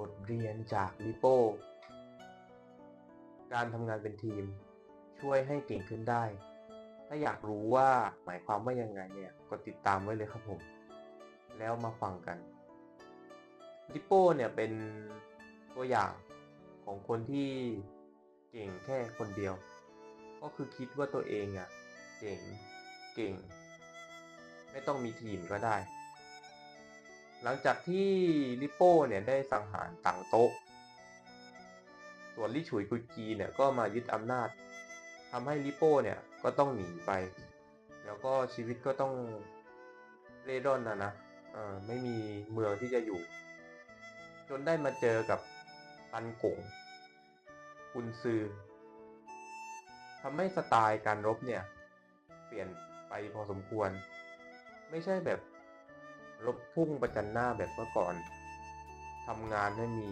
บทเรียนจากลิโป้ การทำงานเป็นทีมช่วยให้เก่งขึ้นได้ ถ้าอยากรู้ว่าหมายความว่ายังไงเนี่ยก็ติดตามไว้เลยครับผม แล้วมาฟังกันลิโป้เนี่ยเป็นตัวอย่างของคนที่เก่งแค่คนเดียว ก็คือคิดว่าตัวเองอะเก่งเก่ง ไม่ต้องมีทีมก็ได้ หลังจากที่ลิโป้เนี่ยได้สังหารต่างโต๊ะ ส่วนลี่ฉุยกุยกีเนี่ยก็มายึดอำนาจทำให้ลิโป้เนี่ยก็ต้องหนีไป แล้วก็ชีวิตก็ต้องเร่ร่อนนะนะไม่มีเมืองที่จะอยู่ จนได้มาเจอกับตันกงกุนซือทำให้สไตล์การรบเนี่ย เปลี่ยนไปพอสมควร ไม่ใช่แบบ รบพุ่งประจันหน้าแบบเมื่อก่อนทำงานให้มี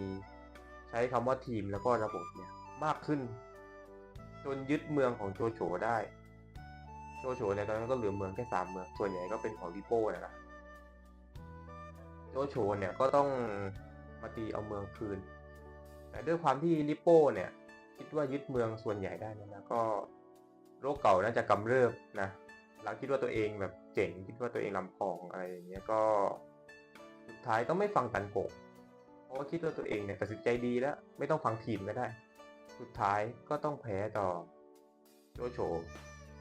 ใช้คำว่าทีมแล้วก็ระบบเนี่ยมากขึ้น จนยึดเมืองของโจโฉได้ โจโฉเนี่ยตอนนั้นก็เหลือเมืองแค่สามเมือง ส่วนใหญ่ก็เป็นของลิโป้นะครับโจโฉเนี่ยก็ต้องมาตีเอาเมืองคืน แต่ด้วยความที่ลิโป้เนี่ยคิดว่ายึดเมืองส่วนใหญ่ได้นะนะก็โรคเก่าน่าจะกำเริบนะ หลังคิดว่าตัวเองแบบเจ๋งคิดว่าตัวเองลำพองอะไรอย่างเงี้ยก็สุดท้ายก็ไม่ฟังตันโกเพราะว่าคิดว่าตัวเองเนี่ยตัดสินใจดีแล้ว ไม่ต้องฟังทีมก็ได้ สุดท้ายก็ต้องแพ้ต่อโจโฉ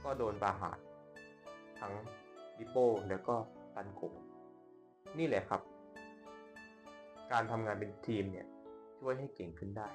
ก็โดนปาหาดทั้งลิโป้แล้วก็ตันโกนี่แหละครับ การทำงานเป็นทีมเนี่ยช่วยให้เก่งขึ้นได้